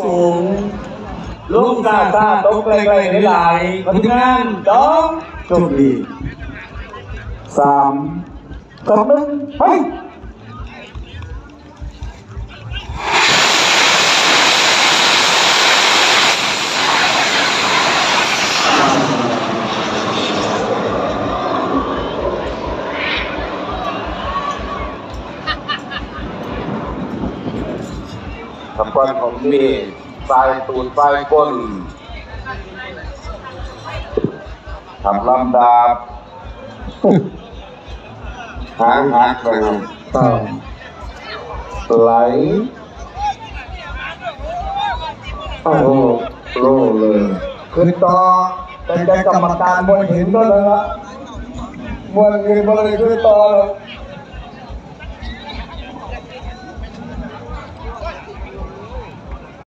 สูงลูกซาตาตกไกลๆหลายๆมาถึงงานต้องจบดีสามสองหนึ่งไป สำคัญของมีทรายตูนทรายก้นทำลำดาบหางหักนะครับต่อไหลโอ้โหโล่เลยขึ้นต่อแต่ใจกรรมการบนเห็นก็เลยละมวนเงินบนเลยขึ้นต่อเลย